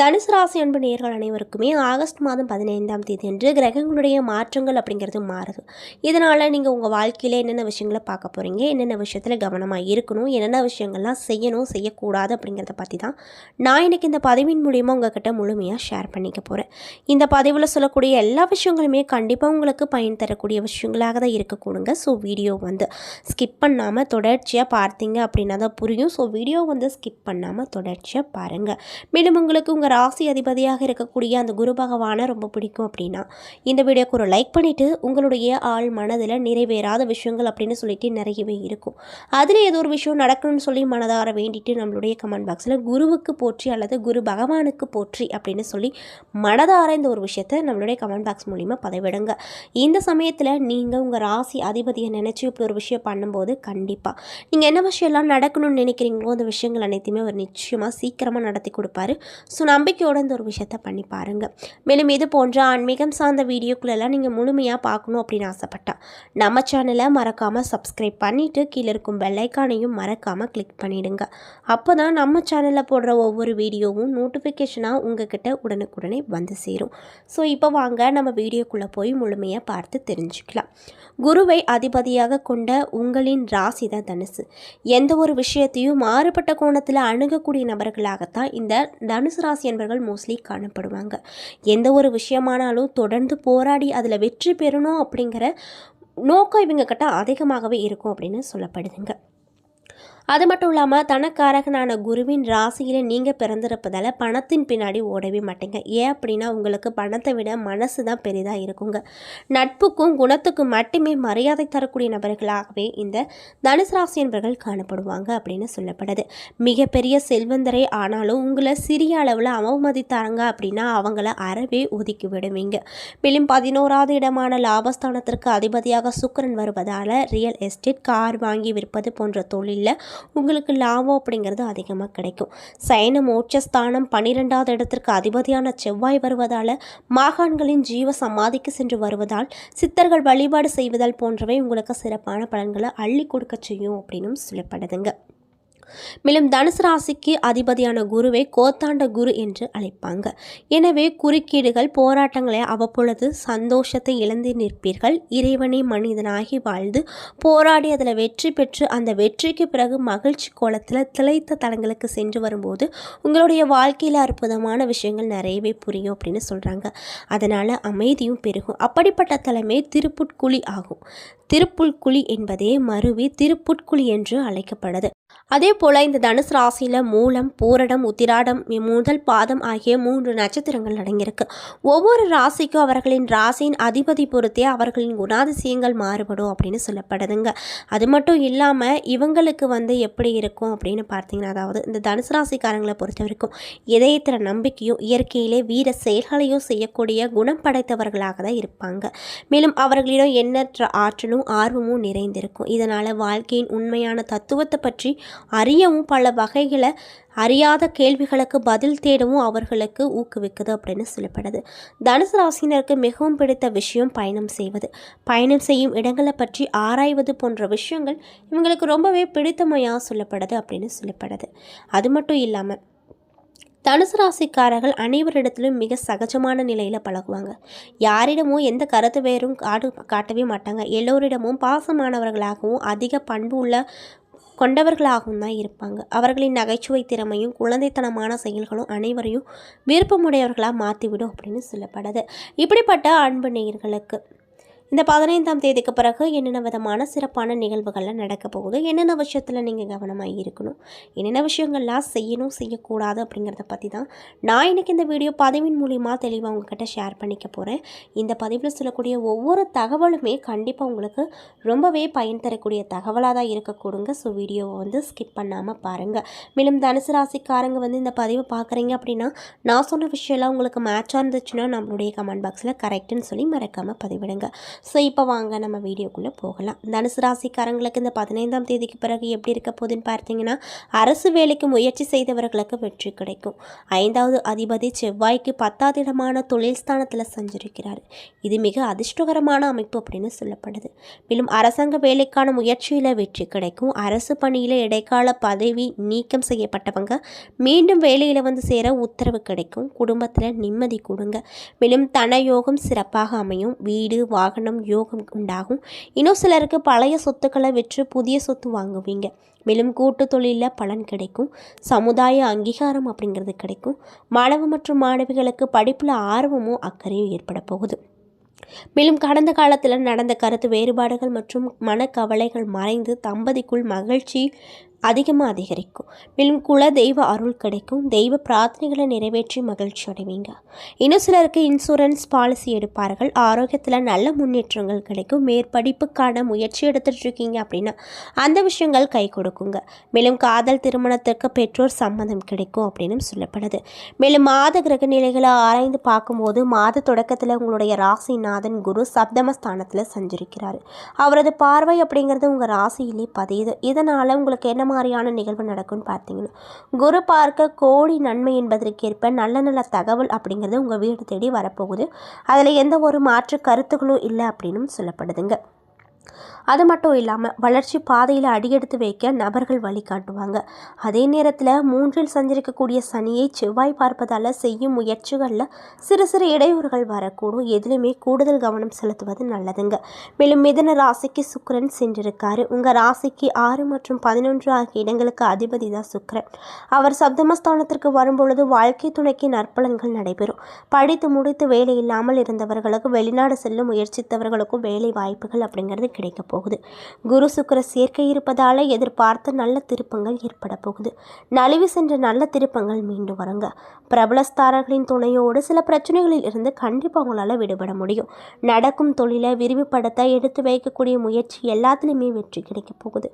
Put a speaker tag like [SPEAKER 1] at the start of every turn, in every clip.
[SPEAKER 1] தனுசு ராசி அன்பு நேர்கள் அனைவருக்குமே ஆகஸ்ட் மாதம் பதினைந்தாம் தேதி அன்று கிரகங்களுடைய மாற்றங்கள் அப்படிங்கிறது மாறுது. இதனால் நீங்கள் உங்கள் வாழ்க்கையில் என்னென்ன விஷயங்களை பார்க்க போகிறீங்க என்னென்ன விஷயத்தில் கவனமாக இருக்கணும்? என்னென்ன விஷயங்கள்லாம் செய்யணும்? செய்யக்கூடாது அப்படிங்கிறத பற்றி தான் நான் இன்றைக்கி இந்த பதிவின் மூலிமா உங்ககிட்ட முழுமையாக ஷேர் பண்ணிக்க போகிறேன் இந்த பதிவில் சொல்லக்கூடிய எல்லா விஷயங்களுமே கண்டிப்பாக உங்களுக்கு பயன் தரக்கூடிய விஷயங்களாக தான் இருக்கக்கூடுங்க ஸோ வீடியோ வந்து ஸ்கிப் பண்ணாமல் தொடர்ச்சியாக பார்த்தீங்க அப்படின்னா தான் புரியும். ஸோ வீடியோ வந்து ஸ்கிப் பண்ணாமல் தொடர்ச்சியாக பாருங்கள் மேலும் உங்களுக்கு உங்கள் ராசி அதிபதியாக இருக்கக்கூடிய அந்த குரு பகவானை ரொம்ப பிடிக்கும் அப்படின்னா இந்த வீடியோக்கு ஒரு லைக் பண்ணிவிட்டு உங்களுடைய ஆள் மனதில் நிறைவேறாத விஷயங்கள் அப்படின்னு சொல்லிட்டு நிறையவே இருக்கும். அதில் ஏதோ ஒரு விஷயம் நடக்கணும்னு சொல்லி மனதார வேண்டிட்டு நம்மளுடைய கமெண்ட் பாக்ஸில் குருவுக்கு போற்றி அல்லது குரு பகவானுக்கு போற்றி அப்படின்னு சொல்லி மனதார இந்த ஒரு விஷயத்தை நம்மளுடைய கமெண்ட் பாக்ஸ் மூலிமா பதவிடுங்க. இந்த சமயத்தில் நீங்கள் உங்கள் ராசி அதிபதியை நினச்சி இப்படி ஒரு விஷயம் பண்ணும்போது கண்டிப்பாக நீங்கள் என்ன விஷயம்லாம் நடக்கணும்னு நினைக்கிறீங்களோ அந்த விஷயங்கள் அனைத்தையுமே அவர் நிச்சயமாக சீக்கிரமாக நடத்தி கொடுப்பாரு. ஸோ நம்பிக்கையோட இந்த ஒரு விஷயத்த பண்ணி பாருங்கள் மேலும் இது போன்ற ஆன்மீகம் சார்ந்த வீடியோக்குள்ளெல்லாம் நீங்கள் முழுமையாக பார்க்கணும் அப்படின்னு ஆசைப்பட்டா நம்ம சேனலை மறக்காமல் சப்ஸ்கிரைப் பண்ணிவிட்டு கீழே இருக்கும் பெல்லைக்கானையும் மறக்காமல் கிளிக் பண்ணிவிடுங்க அப்போ தான் நம்ம சேனலில் போடுற ஒவ்வொரு வீடியோவும் நோட்டிஃபிகேஷனாக உங்ககிட்ட உடனுக்குடனே வந்து சேரும். ஸோ இப்போ வாங்க நம்ம வீடியோக்குள்ளே போய் முழுமையாக பார்த்து தெரிஞ்சுக்கலாம். குருவை அதிபதியாக கொண்ட உங்களின் ராசி தான் தனுசு. எந்த ஒரு விஷயத்தையும் மாறுபட்ட கோணத்தில் அணுகக்கூடிய நபர்களாகத்தான் இந்த தனுசு ராசி என்பவர்கள் மோஸ்ட்லி காணப்படுவாங்க. எந்த ஒரு விஷயமானாலும் தொடர்ந்து போராடி அதில் வெற்றி பெறணும் அப்படிங்கிற நோக்கம் இவங்க கிட்ட அதிகமாகவே இருக்கும் அப்படின்னு சொல்லப்படுதுங்க. அது மட்டும் இல்லாமல் தனக்காரகனான குருவின் ராசியில் நீங்கள் பிறந்திருப்பதால் பணத்தின் பின்னாடி ஓடவே மாட்டீங்க. ஏன் அப்படின்னா உங்களுக்கு பணத்தை விட மனசு தான் பெரிதாக இருக்குங்க. நட்புக்கும் குணத்துக்கும் மட்டுமே மரியாதை தரக்கூடிய நபர்களாகவே இந்த தனுசு ராசி என்பவர்கள் காணப்படுவாங்க அப்படின்னு சொல்லப்படுது. மிகப்பெரிய செல்வந்தரே ஆனாலும் உங்களை சிறிய அளவில் அவமதித்தாங்க அப்படின்னா அவங்கள அறவே ஒதுக்கி விடுவீங்க. மேலும் பதினோராவது இடமான லாபஸ்தானத்திற்கு அதிபதியாக சுக்கரன் வருவதால் ரியல் எஸ்டேட் கார் வாங்கி விற்பது போன்ற தொழிலில் உங்களுக்கு லாபம் அப்படிங்கிறது அதிகமாக கிடைக்கும். சயன மோட்சஸ்தானம் பன்னிரெண்டாவது இடத்திற்கு அதிபதியான செவ்வாய் வருவதால் மாகாண்களின் ஜீவ சமாதிக்கு சென்று வருவதால் சித்தர்கள் வழிபாடு செய்வதால் போன்றவை உங்களுக்கு சிறப்பான பலன்களை அள்ளி கொடுக்க செய்யும் அப்படின்னும் சொல்லப்படுதுங்க. மேலும் தனுசு ராசிக்கு அதிபதியான குருவை கோத்தாண்ட குரு என்று அழைப்பாங்க. எனவே குறுக்கீடுகள் போராட்டங்களை அவ்வப்பொழுது சந்தோஷத்தை இழந்து நிற்பீர்கள். இறைவனை மனிதனாகி வாழ்ந்து போராடி அதில் வெற்றி பெற்று அந்த வெற்றிக்கு பிறகு மகிழ்ச்சி கோலத்தில் திளைத்த தலங்களுக்கு சென்று வரும்போது உங்களுடைய வாழ்க்கையில் அற்புதமான விஷயங்கள் நிறையவே புரியும் அப்படின்னு சொல்கிறாங்க அதனால் அமைதியும் பெருகும். அப்படிப்பட்ட தலைமை திருப்புட்குழி ஆகும். திருப்புட்குழி என்பதே மருவி திருப்புட்குழி என்று அழைக்கப்படுது. அதே போல் இந்த தனுசு ராசியில் மூலம் பூரடம் உத்திராடம் முதல் பாதம் ஆகிய மூன்று நட்சத்திரங்கள் அடங்கியிருக்கு. ஒவ்வொரு ராசிக்கும் அவர்களின் ராசியின் அதிபதி பொறுத்தே அவர்களின் குணாதிசயங்கள் மாறுபடும் அப்படின்னு சொல்லப்படுதுங்க. அது மட்டும் இல்லாமல் இவங்களுக்கு வந்து எப்படி இருக்கும் அப்படின்னு பார்த்தீங்கன்னா அதாவது இந்த தனுசு ராசிக்காரங்களை பொறுத்த வரைக்கும் இதயத்தில் நம்பிக்கையும் இயற்கையிலே வீர செயல்களையும் செய்யக்கூடிய குணம் படைத்தவர்களாக தான் இருப்பாங்க. மேலும் அவர்களிடம் எண்ணற்ற ஆற்றலும் ஆர்வமும் நிறைந்திருக்கும். இதனால் வாழ்க்கையின் உண்மையான தத்துவத்தை பற்றி அறியவும் பல வகைகளை அறியாத கேள்விகளுக்கு பதில் தேடவும் அவர்களுக்கு ஊக்குவிக்குது அப்படின்னு சொல்லப்படுது. தனுசு ராசினருக்கு மிகவும் பிடித்த விஷயம் பயணம் செய்வது. பயணம் செய்யும் இடங்களை பற்றி ஆராய்வது போன்ற விஷயங்கள் இவங்களுக்கு ரொம்பவே பிடித்தமையாக சொல்லப்படுது அப்படின்னு சொல்லப்படுது. அது மட்டும் இல்லாமல் தனுசு ராசிக்காரர்கள் அனைவரிடத்திலும் மிக சகஜமான நிலையில் பழகுவாங்க. யாரிடமும் எந்த கருத்து வேறும் காடு காட்டவே மாட்டாங்க. எல்லோரிடமும் பாசமானவர்களாகவும் அதிக பண்பு உள்ள கொண்டவர்களாகவும் தான் இருப்பாங்க. அவர்களின் நகைச்சுவை திறமையும் குழந்தைத்தனமான செயல்களும் அனைவரையும் விருப்பமுடையவர்களாக மாற்றிவிடும் அப்படின்னு சொல்லப்படுது. இப்படிப்பட்ட அன்பு நேயர்களுக்கு இந்த பதினைந்தாம் தேதிக்கு பிறகு என்னென்ன விதமான சிறப்பான நிகழ்வுகள்லாம் நடக்க போகுது? என்னென்ன விஷயத்தில் நீங்கள் கவனமாக இருக்கணும்? என்னென்ன விஷயங்கள்லாம் செய்யணும் செய்யக்கூடாது அப்படிங்கிறத பற்றி தான் நான் இன்றைக்கி இந்த வீடியோ பதிவின் மூலிமா தெளிவாக உங்ககிட்ட ஷேர் பண்ணிக்க போகிறேன் இந்த பதிவில் சொல்லக்கூடிய ஒவ்வொரு தகவலுமே கண்டிப்பாக உங்களுக்கு ரொம்பவே பயன் தரக்கூடிய தகவலாக தான் இருக்கக்கூடுங்க ஸோ வீடியோவை வந்து ஸ்கிப் பண்ணாமல் பாருங்கள் மேலும் தனுசு ராசிக்காரங்க வந்து இந்த பதிவை பார்க்குறீங்க அப்படின்னா நான் சொன்ன விஷயம்லாம் உங்களுக்கு மேட்சாக இருந்துச்சுன்னா நம்மளுடைய கமெண்ட் பாக்ஸில் கரெக்டுன்னு சொல்லி மறக்காமல் பதிவிடுங்க. ஸோ இப்போ வாங்க நம்ம வீடியோக்குள்ளே போகலாம். தனுசு ராசிக்காரங்களுக்கு இந்த பதினைந்தாம் தேதிக்கு பிறகு எப்படி இருக்க போதுன்னு பார்த்தீங்கன்னா அரசு வேலைக்கு முயற்சி செய்தவர்களுக்கு வெற்றி கிடைக்கும். ஐந்தாவது அதிபதி செவ்வாய்க்கு பத்தாவது இடமான தொழில் ஸ்தானத்தில் சஞ்சரிக்கிறார். இது மிக அதிர்ஷ்டகரமான அமைப்பு அப்படின்னு சொல்லப்படுது. மேலும் அரசாங்க வேலைக்கான முயற்சியில் வெற்றி கிடைக்கும். அரசு பணியில் இடைக்கால பதவி நீக்கம் செய்யப்பட்டவங்க மீண்டும் வேலையில் வந்து சேர உத்தரவு கிடைக்கும். குடும்பத்தில் நிம்மதி கொடுங்க. மேலும் தன யோகம் சிறப்பாக அமையும். வீடு வாகனம் யோகம் உண்டாகும். இன்னும் சிலருக்கு பழைய சொத்துக்களை விற்று புதிய சொத்து வாங்குவீங்க. மேலும் கூட்டு தொழிலில் பலன் கிடைக்கும். சமுதாய அங்கீகாரம் அப்படிங்கிறது கிடைக்கும். மாணவ மற்றும் மாணவிகளுக்கு படிப்பில் ஆர்வமும் அக்கறையும் ஏற்பட போகுது. மேலும் கடந்த காலத்தில் நடந்த கருத்து வேறுபாடுகள் மற்றும் மனக்கவலைகள் மறைந்து தம்பதிக்குள் மகிழ்ச்சி அதிகமாக அதிகரிக்கும். மேலும் குல தெய்வ அருள் கிடைக்கும். தெய்வ பிரார்த்தனைகளை நிறைவேற்றி மகிழ்ச்சி அடைவீங்க. இன்னும் சிலருக்கு இன்சூரன்ஸ் பாலிசி எடுப்பார்கள். ஆரோக்கியத்தில் நல்ல முன்னேற்றங்கள் கிடைக்கும். மேற்படிப்புக்கான முயற்சி எடுத்துட்டு இருக்கீங்க அப்படின்னா அந்த விஷயங்கள் கை கொடுக்குங்க. மேலும் காதல் திருமணத்திற்கு பெற்றோர் சம்மதம் கிடைக்கும் அப்படின்னு சொல்லப்படுது. மேலும் மாத கிரக நிலைகளை ஆராய்ந்து பார்க்கும்போது மாத தொடக்கத்தில் உங்களுடைய ராசிநாதன் குரு சப்தமஸ்தானத்தில் சஞ்சரிக்கிறார். அவரது பார்வை அப்படிங்கிறது உங்கள் ராசியிலே பதியுது. இதனால் உங்களுக்கு என்ன மாதிரியான நிகழ்வு நடக்கும்னு பார்த்தீங்கன்னா குரு பார்க்க கோடி நன்மை என்பதற்கேற்ப நல்ல நல்ல தகவல் அப்படிங்கிறது உங்கள் வீடு தேடி வரப்போகுது. அதில் எந்த ஒரு மாற்று கருத்துக்களும் இல்லை அப்படின்னும் சொல்லப்படுதுங்க. அது மட்டும் இல்லாமல் வளர்ச்சி பாதையில் அடியெடுத்து வைக்க நபர்கள் வழிகாட்டுவாங்க அதே நேரத்தில் மூன்றில் சஞ்சரிக்கக்கூடிய சனியை செவ்வாய் பார்ப்பதால் செய்யும் முயற்சிகளில் சிறு சிறு இடையூறுகள் வரக்கூடும். எதிலுமே கூடுதல் கவனம் செலுத்துவது நல்லதுங்க. மேலும் மிதன ராசிக்கு சுக்கரன் சென்றிருக்காரு. உங்கள் ராசிக்கு ஆறு மற்றும் பதினொன்று ஆகிய இடங்களுக்கு அதிபதி தான் சுக்கரன். அவர் சப்தமஸ்தானத்திற்கு வரும்பொழுது வாழ்க்கை துணைக்கு நற்பலன்கள் நடைபெறும். படித்து முடித்து வேலை இல்லாமல் இருந்தவர்களுக்கு வெளிநாடு செல்ல முயற்சித்தவர்களுக்கும் வேலை வாய்ப்புகள் அப்படிங்கிறது கிடைக்க போகுது. குரு சுக்கர சேர்க்கை இருப்பதால் எதிர்பார்த்த நல்ல திருப்பங்கள் ஏற்பட போகுது. நழுவி சென்ற நல்ல திருப்பங்கள் மீண்டும் வருங்க. பிரபலஸ்தாரர்களின் துணையோடு சில பிரச்சனைகளில் இருந்து கண்டிப்பாக உங்களால் விடுபட முடியும். நடக்கும் தொழிலை விரிவுபடுத்த எடுத்து வைக்கக்கூடிய முயற்சி எல்லாத்துலேயுமே வெற்றி கிடைக்க போகுது.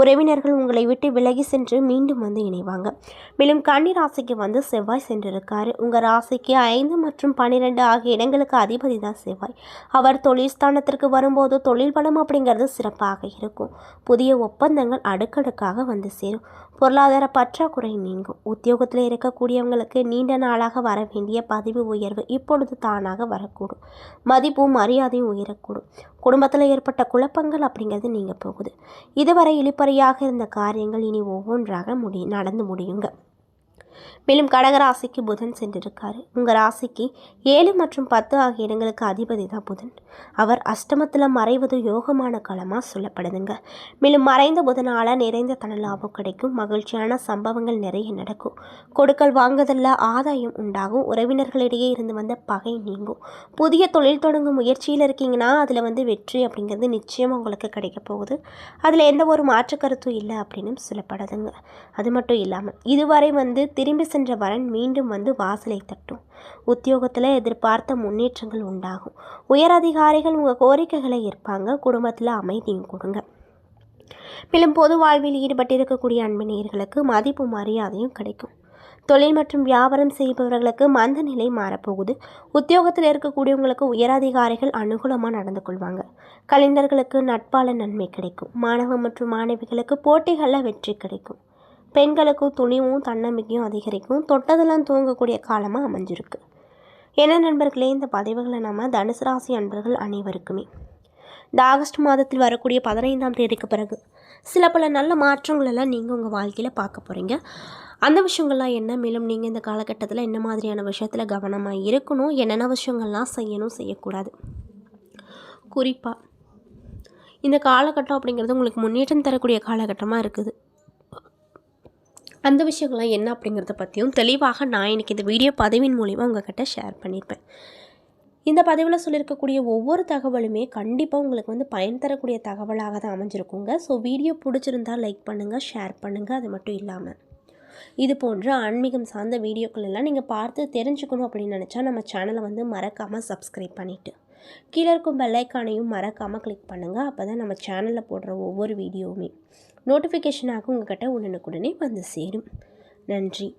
[SPEAKER 1] உறவினர்கள் உங்களை விட்டு விலகி சென்று மீண்டும் வந்து இணைவாங்க. மேலும் கன்னி ராசிக்கு வந்து செவ்வாய் சென்றிருக்காரு. உங்கள் ராசிக்கு ஐந்து மற்றும் பன்னிரெண்டு ஆகிய இடங்களுக்கு அதிபதி தான் செவ்வாய். அவர் தொழில் ஸ்தானத்திற்கு வரும்போது தொழில் பலம் அப்படிங்கிறது சிறப்பாக இருக்கும். புதிய ஒப்பந்தங்கள் அடுக்கடுக்காக வந்து சேரும். பொருளாதார பற்றாக்குறை நீங்கும். உத்தியோகத்தில் இருக்கக்கூடியவங்களுக்கு நீண்ட நாளாக வர வேண்டிய பதவி உயர்வு இப்பொழுது தானாக வரக்கூடும். மதிப்பும் மரியாதையும் உயரக்கூடும். குடும்பத்தில் ஏற்பட்ட குழப்பங்கள் அப்படிங்கிறது நீங்கள் போகுது. இதுவரை இழிப்பறையாக இருந்த காரியங்கள் இனி ஒவ்வொன்றாக முடி நடந்து முடியுங்க. மேலும் கடகராசிக்கு புதன் சென்றிருக்காரு. உங்கள் ராசிக்கு ஏழு மற்றும் பத்து ஆகிய இடங்களுக்கு அதிபதி தான் புதன். அவர் அஷ்டமத்தில் மறைவது யோகமான காலமாக சொல்லப்படுதுங்க. மேலும் மறைந்த புதனால் நிறைந்த தன லாபம் கிடைக்கும். மகிழ்ச்சியான சம்பவங்கள் நிறைய நடக்கும். கொடுக்கல் வாங்குதலில் ஆதாயம் உண்டாகும். உறவினர்களிடையே இருந்து வந்த பகை நீங்கும். புதிய தொழில் தொடங்கும் முயற்சியில் இருக்கீங்கன்னா அதில் வந்து வெற்றி அப்படிங்கிறது நிச்சயம் உங்களுக்கு கிடைக்க போகுது. அதில் எந்த ஒரு மாற்று கருத்தும் இல்லை அப்படின்னு சொல்லப்படுதுங்க. அது மட்டும் இல்லாமல் இதுவரை வந்து திரும்பி சென்ற வரன் மீண்டும் வந்து வாசலை தட்டும். உத்தியோகத்தில் எதிர்பார்த்த முன்னேற்றங்கள் உண்டாகும். உயர் அதிகாரிகள் உங்கள் கோரிக்கைகளை ஏற்பாங்க. குடும்பத்தில் அமைதியும் கொடுங்க. மேலும் பொது வாழ்வில் ஈடுபட்டிருக்கக்கூடிய அன்பு நேயர்களுக்கு மதிப்பு மரியாதையும் கிடைக்கும். தொழில் மற்றும் வியாபாரம் செய்பவர்களுக்கு மந்த நிலை மாறப்போகுது. உத்தியோகத்தில் இருக்கக்கூடியவங்களுக்கு உயரதிகாரிகள் அனுகூலமாக நடந்து கொள்வாங்க. கலைஞர்களுக்கு நட்பால நன்மை கிடைக்கும். மாணவ மற்றும் மாணவிகளுக்கு போட்டிகளில் வெற்றி கிடைக்கும். பெண்களுக்கும் துணிவும் தன்னம்பிக்கையும் அதிகரிக்கும். தொட்டதெல்லாம் தூங்கக்கூடிய காலமாக அமைஞ்சிருக்கு. என்ன நண்பர்களே இந்த பதிவுகளை நம்ம தனுசு ராசி அன்பர்கள் அனைவருக்குமே. இந்த ஆகஸ்ட் மாதத்தில் வரக்கூடிய பதினைந்தாம் தேதிக்கு பிறகு சில பல நல்ல மாற்றங்களெல்லாம் நீங்கள் உங்கள் வாழ்க்கையில் பார்க்க போகிறீங்க அந்த விஷயங்கள்லாம் என்ன? மேலும் நீங்கள் இந்த காலகட்டத்தில் என்ன மாதிரியான விஷயத்தில் கவனமாக இருக்கணும்? என்னென்ன விஷயங்கள்லாம் செய்யணும்? செய்யக்கூடாது. குறிப்பாக இந்த காலகட்டம் அப்படிங்கிறது உங்களுக்கு முன்னேற்றம் தரக்கூடிய காலகட்டமாக இருக்குது. அந்த விஷயங்கள்லாம் என்ன அப்படிங்கிறத பற்றியும் தெளிவாக நான் இன்றைக்கி இந்த வீடியோ பதிவின் மூலிமா உங்ககிட்ட ஷேர் பண்ணியிருப்பேன் இந்த பதிவில் சொல்லியிருக்கக்கூடிய ஒவ்வொரு தகவலுமே கண்டிப்பாக உங்களுக்கு வந்து பயன் தரக்கூடிய தகவலாக தான் அமைஞ்சிருக்குங்க. ஸோ வீடியோ பிடிச்சிருந்தால் லைக் பண்ணுங்கள் ஷேர் பண்ணுங்கள் அது மட்டும் இல்லாமல் இது போன்ற ஆன்மீகம் சார்ந்த வீடியோக்கள் எல்லாம் நீங்கள் பார்த்து தெரிஞ்சுக்கணும் அப்படின்னு நினச்சா நம்ம சேனலை வந்து மறக்காமல் சப்ஸ்கிரைப் பண்ணிவிட்டு கீழே இருக்கும் பெல்லைக்கானையும் மறக்காமல் கிளிக் பண்ணுங்கள் அப்போ தான் நம்ம சேனலில் போடுற ஒவ்வொரு வீடியோவுமே. நோட்டிஃபிகேஷனாக உங்கள்கிட்ட உடனுக்குடனே வந்து சேரும். நன்றி.